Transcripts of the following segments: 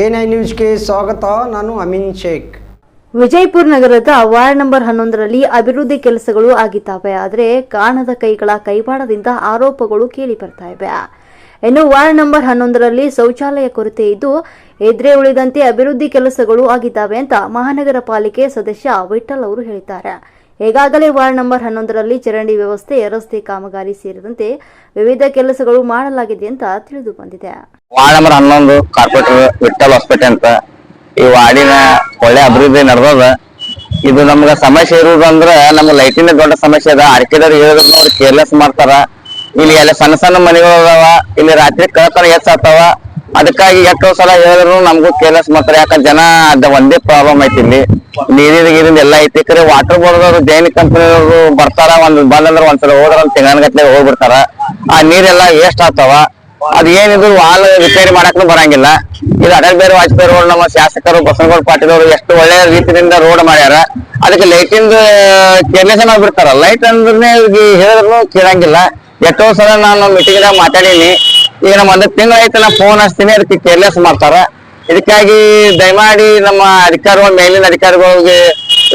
N I ನ್ಯೂಸ್ಗೆ ಸ್ವಾಗತ, ನಾನು ಅಮೀನ್ ಶೇಖ್. ವಿಜಯಪುರ ನಗರದ ವಾರ್ಡ್ ನಂಬರ್ ಹನ್ನೊಂದರಲ್ಲಿ ಅಭಿವೃದ್ಧಿ ಕೆಲಸಗಳು ಆಗಿದ್ದಾವೆ. ಆದರೆ ಕಾಣದ ಕೈಗಳ ಕೈವಾಡದಿಂದ ಆರೋಪಗಳು ಕೇಳಿ ಬರ್ತಾ ಇವೆ. ಇನ್ನು ವಾರ್ಡ್ ನಂಬರ್ ಹನ್ನೊಂದರಲ್ಲಿ ಶೌಚಾಲಯ ಕೊರತೆ ಇದ್ದು, ಎದ್ರೆ ಉಳಿದಂತೆ ಅಭಿವೃದ್ಧಿ ಕೆಲಸಗಳು ಆಗಿದ್ದಾವೆ ಅಂತ ಮಹಾನಗರ ಪಾಲಿಕೆ ಸದಸ್ಯ ವಿಠಲ್ ಅವರು ಹೇಳಿದ್ದಾರೆ. ಈಗಾಗಲೇ ವಾರ್ಡ್ ನಂಬರ್ ಹನ್ನೊಂದರಲ್ಲಿ ಚರಂಡಿ ವ್ಯವಸ್ಥೆ, ರಸ್ತೆ ಕಾಮಗಾರಿ ಸೇರಿದಂತೆ ವಿವಿಧ ಕೆಲಸಗಳು ಮಾಡಲಾಗಿದೆ ಅಂತ ತಿಳಿದು ಬಂದಿದೆ. ವಾರ್ಡ್ ನಂಬರ್ ಹನ್ನೊಂದು, ಕಾರ್ಪೊರೇಟರ್ ವಿಠಲ್ ಹಾಸ್ಪಿಟಲ್ ಅಂತ. ಈ ವಾರ್ಡಿನ ಒಳ್ಳೆ ಅಭಿವೃದ್ಧಿ ನಡೆದದ. ಇದು ನಮ್ಗ ಸಮಸ್ಯೆ ಇರುವುದಂದ್ರ ನಮ್ಗ ಲೈಟಿನ ದೊಡ್ಡ ಸಮಸ್ಯೆ ಅದ. ಅಡಿಕೆದವ್ರು ಹೇಳಿದ್ರು ಅವ್ರು ಕೇರ್ಲೆಸ್ ಮಾಡ್ತಾರ. ಇಲ್ಲಿ ಎಲ್ಲ ಸಣ್ಣ ಸಣ್ಣ ಮನೆಗಳು ಅದಾವ. ಇಲ್ಲಿ ರಾತ್ರಿ ಕಳ್ತನ ಹೆಚ್ಚಾಗ್ತಾವ ಅದಕ್ಕಾಗಿ ಎಷ್ಟೋ ಸಲ ಹೇಳಿದ್ರು ನಮಗೂ ಕೇರ್ಲೆಸ್ ಮಾಡ್ತಾರೆ. ಯಾಕಂದ್ರೆ ಜನ ಅದ ಒಂದೇ ಪ್ರಾಬ್ಲಮ್ ಐತಿ ಇಲ್ಲಿ. ನೀರಿನ ಗೀರಿಂದ ಎಲ್ಲ ಐತಿ. ಕರೆ ವಾಟರ್ ಬೋರ್ಡ್ ಅವರು ಜೈನ್ ಕಂಪನಿಯವರು ಬರ್ತಾರ. ಒಂದ್ ಬಂದಂದ್ರ ಒಂದ್ಸಲ ಹೋದ್ರ ಒಂದ್ ಹೋಗ್ಬಿಡ್ತಾರ. ಆ ನೀರೆಲ್ಲ ವೇಸ್ಟ್ ಆಗ್ತಾವ. ಅದ್ ಏನಿದ್ರು ವಾಲ್ ರಿಪೇರಿ ಮಾಡಕ್ ಬರಂಗಿಲ್ಲ. ಇದು ಅಟಲ್ ಬೇರೆ ವಾಜಪೇಯಿ ರೋಡ್ ನಮ್ಮ ಶಾಸಕರು, ಬಸವನಗೌಡ ಪಾಟೀಲ್ ಅವರು ಎಷ್ಟು ಒಳ್ಳೆ ರೀತಿಯಿಂದ ರೋಡ್ ಮಾಡ್ಯಾರ. ಅದಕ್ಕೆ ಲೈಟಿಂದ ಕೇರ್ಲೆಸ್ ಮಾಡ್ಬಿಡ್ತಾರ ಲೈಟ್ ಅಂದ್ರೆ ಹೇಳಿದ್ರು ಕೇಳಂಗಿಲ್ಲ. ಎಷ್ಟೋ ಸಲ ನಾನು ಮೀಟಿಂಗ್ ದಾಗ ಮಾತಾಡೀನಿ. ಈಗ ನಮ್ಮ ಒಂದು ತಿಂಗಳ ಆಯ್ತು, ನಾ ಫೋನ್ ಹಚ್ತೀನಿ, ಅದಕ್ಕೆ ಕೇರ್ಲೆಸ್ ಮಾಡ್ತಾರ. ಇದಕ್ಕಾಗಿ ದಯಮಾಡಿ ನಮ್ಮ ಅಧಿಕಾರಿಗಳು, ಮೇಲಿನ ಅಧಿಕಾರಿಗಳಿಗೆ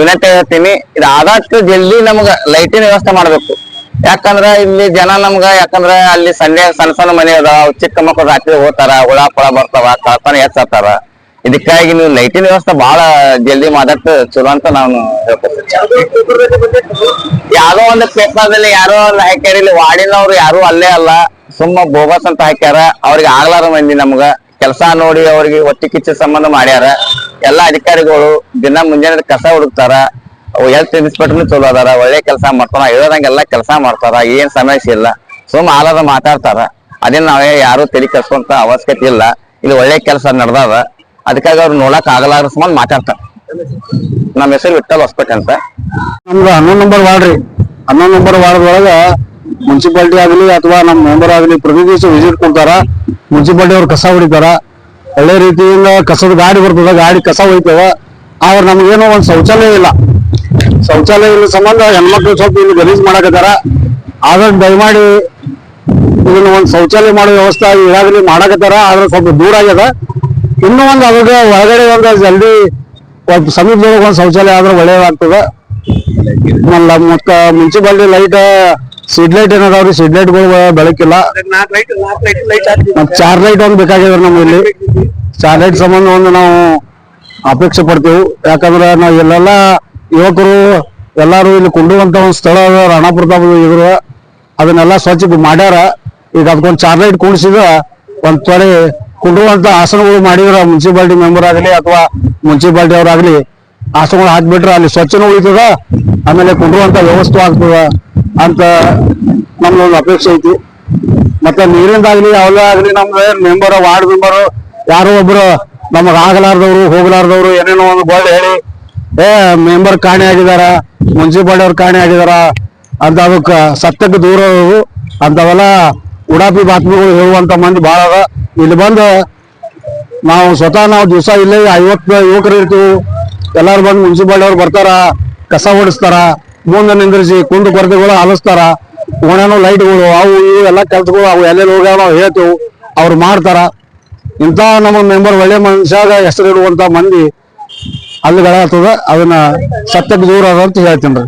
ವಿನಂತಿ ಹೇಳ್ತೀನಿ. ಇದು ಆದಷ್ಟು ಜಲ್ದಿ ನಮಗ ಲೈಟಿನ ವ್ಯವಸ್ಥೆ ಮಾಡ್ಬೇಕು. ಯಾಕಂದ್ರ ಇಲ್ಲಿ ಜನ ನಮ್ಗ ಯಾಕಂದ್ರ ಅಲ್ಲಿ ಸಣ್ಣ ಸಣ್ಣ ಸಣ್ಣ ಮನೆ ಅದಾವ ಚಿಕ್ಕ ಮಕ್ಕಳು ರಾತ್ರಿ ಹೋಗ್ತಾರ ಹುಳ ಪುಳ ಬರ್ತಾವ ಕಳ್ತನ ಹೆಚ್ಚಾತಾರ ಇದಕ್ಕಾಗಿ ನೀವು ಲೈಟಿನ ವ್ಯವಸ್ಥೆ ಬಹಳ ಜಲ್ದಿ ಮಾಡಕ್ ಚಲೋ ಅಂತ ನಾನು ಯಾವ್ದೋ ಒಂದು ಪೇಪರ್ದಲ್ಲಿ ಯಾರೋ ಹಾಕ್ಯಾರ, ಇಲ್ಲಿ ವಾರ್ಡಿನವ್ರು ಯಾರು ಅಲ್ಲೇ ಅಲ್ಲ. ಸುಮ್ಮ ಬೋಗಸ್ ಅಂತ ಹಾಕ್ಯಾರ, ಅವ್ರಿಗೆ ಆಗ್ಲಾರ ಮಂದಿ ನಮ್ಗ. ಕೆಲಸ ನೋಡಿ ಅವ್ರಿಗೆ ಒಟ್ಟಿ ಕಿಚ್ಚ ಸಂಬಂಧ ಮಾಡ್ಯಾರ. ಎಲ್ಲಾ ಅಧಿಕಾರಿಗಳು ದಿನ ಮುಂಜಾನೆ ಕಸ ಹುಡುಕ್ತಾರ. ಹೆಲ್ತ್ ಇನ್ಸ್ಪೆಕ್ಟರ್ ಚಲೋ ಅದಾರ, ಒಳ್ಳೆ ಕೆಲಸ ಮಾಡ್ತಾರ ಹೇಳ್ದಂಗೆಲ್ಲ ಕೆಲಸ ಮಾಡ್ತಾರ, ಏನ್ ಸಮಸ್ಯೆ ಇಲ್ಲ. ಸುಮ್ಮ ಆಲಾದ ಮಾತಾಡ್ತಾರ. ಅದೇನ್ ನಾವೇ ಯಾರು ತಲೆ ಕರ್ಸ್ಕೊಂತ ಅವಶ್ಯಕತೆ ಇಲ್ಲ. ಇಲ್ಲಿ ಒಳ್ಳೆ ಕೆಲಸ ನಡ್ದಾವ ಅದಕ್ಕಾಗಿ ಅವ್ರು ನೋಡಕ್ ಆಗಲಾರ ಸುಮಾರು ಮಾತಾಡ್ತಾರ. ನಮ್ಮ ಹೆಸರು ವಿಠಲ್ ಹಾಸ್ಪಿಟಲ್ ಅಂತ. ನಮ್ದು ಹನ್ನೊಂದು ನಂಬರ್ ವಾರ್ಡ್ ರೀ. ಹನ್ನೊಂದು ನಂಬರ್ ವಾರ್ಡ್ ಒಳಗ ಮುನ್ಸಿಪಾಲ್ಟಿ ಆಗಲಿ ಅಥವಾ ನಮ್ಮ ಮೆಂಬರ್ ಆಗಲಿ ಪ್ರತಿ ದಿವಸ ವಿಸಿಟ್ ಕೊಡ್ತಾರ. ಮುನ್ಸಿಪಾಲ್ಟಿ ಅವ್ರು ಕಸ ಹೊಡಿತಾರ. ಒಳ್ಳೆ ರೀತಿಯಿಂದ ಕಸದ ಗಾಡಿ ಬರ್ತದ, ಗಾಡಿ ಕಸ ಹೊಯ್ತವ ಆದ್ರೆ ನಮ್ಗೇನೋ ಒಂದು ಶೌಚಾಲಯ ಇಲ್ಲ. ಶೌಚಾಲಯ ಇಲ್ಲ ಸಂಬಂಧ ಹೆಣ್ಮಕ್ಳು ಸ್ವಲ್ಪ ಇಲ್ಲಿ ಗಲೀಜ್ ಮಾಡಕತ್ತಾರ. ಆದ್ರೆ ದಯಮಾಡಿ ಇದನ್ನ ಒಂದ್ ಶೌಚಾಲಯ ಮಾಡೋ ವ್ಯವಸ್ಥೆ ಈಗಾಗಲೇ ಮಾಡಕತ್ತಾರ. ಆದ್ರೆ ಸ್ವಲ್ಪ ದೂರ ಆಗ್ಯದ. ಇನ್ನೂ ಒಂದ್ ಅವಾಗ ಒಳಗಡೆ ಒಂದು ಜಲ್ದಿ ಸಮೀಪದೊಳಗೆ ಒಂದ್ ಶೌಚಾಲಯ ಆದ್ರೆ ಒಳ್ಳೇದಾಗ್ತದ. ಮತ್ತ ಮುನ್ಸಿಪಾಲಿಟಿ ಲೈಟ್ ಸೀಡ್ ಲೈಟ್ ಏನದಾವ್ರಿ ಸಿಡ್ ಲೈಟ್ಗಳು ಬೆಳಕಿಲ್ಲ. ಚಾರ್ ಲೈಟ್ ಒಂದ್ ಬೇಕಾಗ್ಯದ ನಮ್ಮಲ್ಲಿ ಚಾರ್ ಲೈಟ್ ಸಂಬಂಧ ಒಂದು ನಾವು ಅಪೇಕ್ಷೆ ಪಡ್ತೇವೆ. ಯಾಕಂದ್ರೆ ನಾವು ಇಲ್ಲೆಲ್ಲ ಯುವಕರು ಎಲ್ಲಾರು ಇಲ್ಲಿ ಕುಂಡುವಂತ ಒಂದು ಸ್ಥಳ ಅದ ರಾಣಾ ಪ್ರತಾಪ್ ಇದ್ರು ಅದನ್ನೆಲ್ಲ ಸ್ವಚ್ಛ ಮಾಡ್ಯಾರ. ಈಗ ಅದಕ್ಕೊಂದು ಚಾರ್ ಲೈಟ್ ಕುಣಿಸಿದ ಒಂದ್ ತೊಳೆ ಕುಂಡುವಂತ ಆಸನಗಳು ಮಾಡಿದ್ರ ಮುನ್ಸಿಪಾಲಿಟಿ ಮೆಂಬರ್ ಆಗಲಿ ಅಥವಾ ಮುನ್ಸಿಪಾಲಿಟಿ ಅವರಾಗ್ಲಿ ಆಸನಗಳು ಹಾಕ್ಬಿಟ್ರೆ ಅಲ್ಲಿ ಸ್ವಚ್ಛನೂ ಉಳಿತದ, ಆಮೇಲೆ ಕುಂಡುವಂತ ವ್ಯವಸ್ಥೆ ಆಗ್ತದ ಅಂತ ನಮ್ದೊಂದು ಅಪೇಕ್ಷೆ ಐತಿ. ಮತ್ತೆ ನೀರಿಂದಾಗ್ಲಿ ಯಾವ್ದೇ ಆಗ್ಲಿ ನಮ್ದು ಮೆಂಬರ್, ವಾರ್ಡ್ ಮೆಂಬರ್ ಯಾರೋ ಒಬ್ರು ನಮಗ್ ಆಗಲಾರ್ದವ್ರು, ಹೋಗ್ಲಾರ್ದವ್ರು, ಏನೇನೋ ಒಂದು ಗೋಳ್ ಹೇಳಿ ಏ ಮೆಂಬರ್ ಕಾಣೆ ಆಗಿದಾರ ಮುನ್ಸಿಪಾಲ್ಟಿ ಅವ್ರು ಕಾಣೆ ಆಗಿದಾರ ಅಂತ ಅದಕ್ಕೆ ಸತ್ಯಕ್ಕೆ ದೂರ ಅಂತವೆಲ್ಲ ಉಡಾಪಿ ಬಾತ್ಮಿಗಳು ಹೇಳುವಂತ ಮಂದಿ ಬಹಳ ಅದ. ಇಲ್ಲಿ ಬಂದು ನಾವು ಸ್ವತಃ ನಾವು ದಿವಸ ಇಲ್ಲ ಐವತ್ತು ಯುವಕರು ಇರ್ತೀವಿ. ಎಲ್ಲಾರು ಬಂದು ಮುನ್ಸಿಪಾಲ್ಟಿ ಅವ್ರು ಬರ್ತಾರ, ಕಸ ಓಡಿಸ್ತಾರ ಮುಂದೆ ನಿಂದ್ರಿಸಿ ಕುಂದು ಕೊರತೆಗಳು ಆಲಿಸ್ತಾರ ಓಣೆನೋ ಲೈಟ್ಗಳು, ಅವು ಇವು ಎಲ್ಲ ಕೆಲ್ಸಗಳು ಅವು ಎಲ್ಲೆಲ್ಲಿ ಹೋಗ್ಯಾವ ನಾವು ಹೇಳ್ತೇವೆ. ಅವ್ರು ಮಾಡ್ತಾರ. ಇಂಥ ನಮ್ಮ ಮೆಂಬರ್ ಒಳ್ಳೆ ಮನುಷ್ಯಾಗ ಹೆಸರಿಡುವಂತ ಮಂದಿ ಅಲ್ಲಿಗಳಾಗ್ತದ ಅದನ್ನ ಸತ್ಯಕ್ಕೆ ದೂರ ಅದ ಅಂತ ಹೇಳ್ತೀನಿ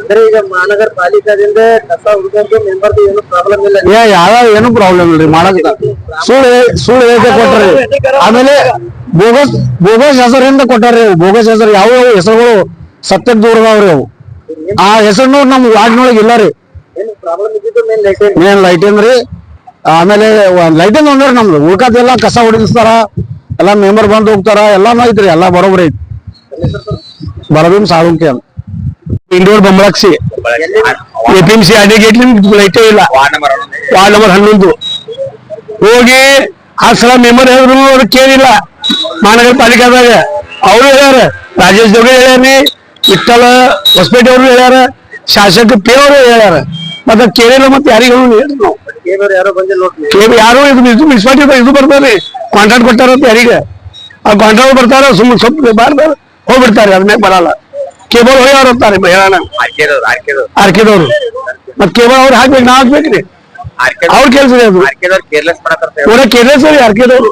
ಅಂದ್ರೆ ಈಗ ಮಹಾನಗರ ಪಾಲಿಕಾದಿಂದ ಏನು ಇಲ್ಲ ಏ ಯಾವ ಏನು ಪ್ರಾಬ್ಲಮ್ ಇಲ್ರಿ ಮಾಡಕ್ ಸುಳ್ಳು ಸುಳ್ಳು ಹೇಳಿಕೆ ಕೊಟ್ರಿ. ಆಮೇಲೆ ಬೋಗಸ್ ಬೋಗಸ್ ಹೆಸರಿಂದ ಕೊಟ್ಟಾರ್ರಿ ಬೋಗಸ್ ಹೆಸರು ಯಾವ ಯಾವ ಹೆಸರುಗಳು ಸತ್ಯಕ್ಕೆ ದೂರ ಅದಾವ್ರಿ ಅವು. ಆ ಹೆಸರು ನಮ್ ವಾರ್ಡ್ನೊಳಗೆ ಇಲ್ಲ ರೀ. ಏನು ಮೇನ್ ಲೈಟ್ ರೀ ಆಮೇಲೆ ಲೈಟಿಂಗ್ ಒಂದ್ರಿ ನಮ್ದು. ಉಳ್ಕದೆಲ್ಲ ಕಸ ಹೊಡಿಸ್ತಾರ ಎಲ್ಲಾ ಮೆಂಬರ್ ಬಂದು ಹೋಗ್ತಾರ ಎಲ್ಲ ಐತ್ರಿ ಎಲ್ಲಾ ಬರೋಬ್ರಿ ಐತಿ. ಬರಬೀಮ್ ಸಾಳುಂಕಿ ಅಂತ ಇಂಡೋರ್ ಬಂಬಳಕ್ಸಿ. ಎಪಿಎಂಸಿ ಪಿ ಎಂ ಸಿ ಅಡಿಗೇಟ್ ಲೈಟೇ ಇಲ್ಲ? ವಾರ್ಡ್ ನಂಬರ್ ಹನ್ನೊಂದು. ಹೋಗಿ ಆ ಸಲ ಮೆಂಬರ್ ಹೇಳಿದ್ರು ಅವ್ರು ಕೇಳಿಲ್ಲ. ಮಹಾನಗರ ಪಾಲಿಕಾದಾಗ ಅವರು ಹೇಳ್ಯಾರ ರಾಜೇಶ್ ಜೋಗಿ ಹೇಳ್ಯಾರಿ ವಿಠಲ ಹೊಸಪೇಟೆ ಅವರು ಹೇಳ್ಯಾರ ಶಾಸಕ ಪಿ ಅವರು ಹೇಳ್ಯಾರ. ಮತ್ತೆ ಕೇಳಿಲ್ಲ ಮತ್ತೆ ಯಾರಿಗೂ ಹೇಳಿದ್ರು? ನಾವು ಕೇಳೋರು ಯಾರೋ ಬಂದಿಲ್ಲ ನೋಡ್ರಿ. ಕೇಳಿ ಯಾರು ಇದು ಮಿಸ್ ಮಾಡಿ ಇದು ಬರ್ತಾರೆ. ಕಾಂಟ್ರಾಕ್ಟ್ ಕೊಟ್ಟಾರಂತ ಯಾರಿಗೆ? ಆ ಕಾಂಟ್ರಾಕ್ಟ್ ಬರ್ತಾರ ಸುಮ್ಮನೆ ಸ್ವಲ್ಪ ಬಾರ್ದ ಹೋಗ್ಬಿಡ್ತಾರೆ ಅದ್ಮೇಲೆ ಬರಲ್ಲ. ಕೇಬಲ್ ಹೋಗ್ಯಾರ ಅಂತಾರೆ ಹೇಳೋಣ ಆರ್ಕಿದವ್ರು ಮತ್ ಕೇಬಲ್ ಅವ್ರು ಹಾಕ್ಬೇಕು ನಾ ಹಾಕ್ಬೇಕ್ರಿ. ಅವ್ರ ಕೆಲಸ ಅದು. ಕೇರ್ಲೆಸ್ ಅವ್ರಿ ಅರ್ಕೆದವ್ರು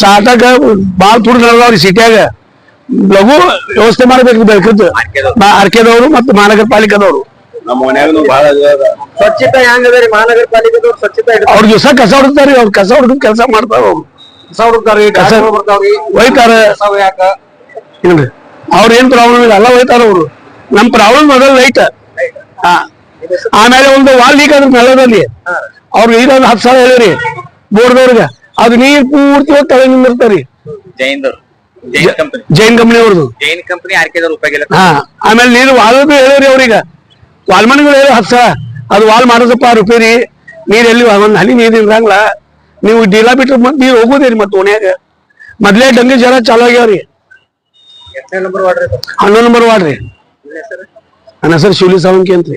ಸಾಟಾಗ ಬಾಳ್ ತುಡ್ ಅವ್ರಿ ಸಿಟಿಯಾಗ. ಲಘು ವ್ಯವಸ್ಥೆ ಮಾಡ್ಬೇಕು ಬೇಕಿತ್ತು ಅರ್ಕೆದವ್ರು ಮತ್ತು ಮಹಾನಗರ ಪಾಲಿಕೆದವ್ರು. ಸ್ವಚ್ಛತಾ ಹೆಂಗದ ರೀ? ಮಹಾನಗರ ಪಾಲಿಕೆದವ್ರು ಸ್ವಚ್ಛತೆ ಅವ್ರ ದಿವಸ ಕಸ ಹೊಡ್ತಾರ ಅವ್ರ ಕಸ ಹೊಡೆದು ಕೆಲಸ ಮಾಡ್ತಾರ ಅವ್ರು. ಬರ್ತಾವ್ರಿ ಒಯ್ತಾರ ಕಸ ಯಾಕ ಇಲ್ರಿ ಅವ್ರ ಏನ್ ಪ್ರಾಬ್ಲಮ್ ಇಲ್ಲ ಎಲ್ಲ ಒಯ್ತಾರ ಅವ್ರು. ನಮ್ ಪ್ರಾಬ್ಲಮ್ ಮೊದಲು ಲೈಟ್ ಹಾ ಆಮೇಲೆ ಒಂದು ವಾಲ್ ಲೀಕ್ ಅದ್ರ ನೆಲದಲ್ಲಿ ಅವ್ರು ಈಗ ಒಂದು ಹತ್ತು ಸಾವಿರ ಹೇಳಿರಿ ಬೋರ್ದವ್ರಿಗೆ ಅದು ನೀರ್ ಪೂರ್ತಿ ಹೋಗಿ ತಲೆ ನಿಂದಿರ್ತಾರಿ. ಜೈನ್ದವ್ರು. ಜೈನ್ ಕಂಪನಿ ಜೈನ್ ಕಂಪನಿ ಅವ್ರದ್ದು ಜೈನ್ ಕಂಪನಿ ಆರ್ಕೆದವ್ರು ಹಾ ಆಮೇಲೆ ನೀರು ವಾಲ್ದು ಹೇಳಿರಿ ಅವ್ರೀಗ. ವಾಲ್ಮನ್ಗಳು ಹೇಳಿ ಹತ್ತು ಸಾವಿರ. ಅದು ವಾಲ್ ಮಾಡೋದಪ್ಪ ರಿಪೇರಿ. ನೀರ್ ಎಲ್ಲಿ ಒಂದ್ ಹನಿ ನೀರ್ ಇರಂಗಿಲ್ಲ ನೀವು ಡೀಲಾ ಬಿಟ್ರೆ ಮತ್ ನೀರ್ ಹೋಗೋದೇರಿ ಮತ್ತೆ ಓಣ್ಯಾಗ ಮೊದ್ಲೇ ಡಂಗಿ ಜ್ವರ ಚಾಲು ಆಗ್ಯಾವ್ರಿ ಎಷ್ಟನೇ ನಂಬರ್ ವಾರ್ಡ್ರಿ ಇದು? ಹನ್ನೊಂದು ನಂಬರ್ ವಾಡ್ರಿ ನಿಮ್ಮ ಹೆಸರು? ನನ್ನ ಹೆಸರು ಶಿವಲಿ ಸಾವಂಕಿ ಅಂತ್ರಿ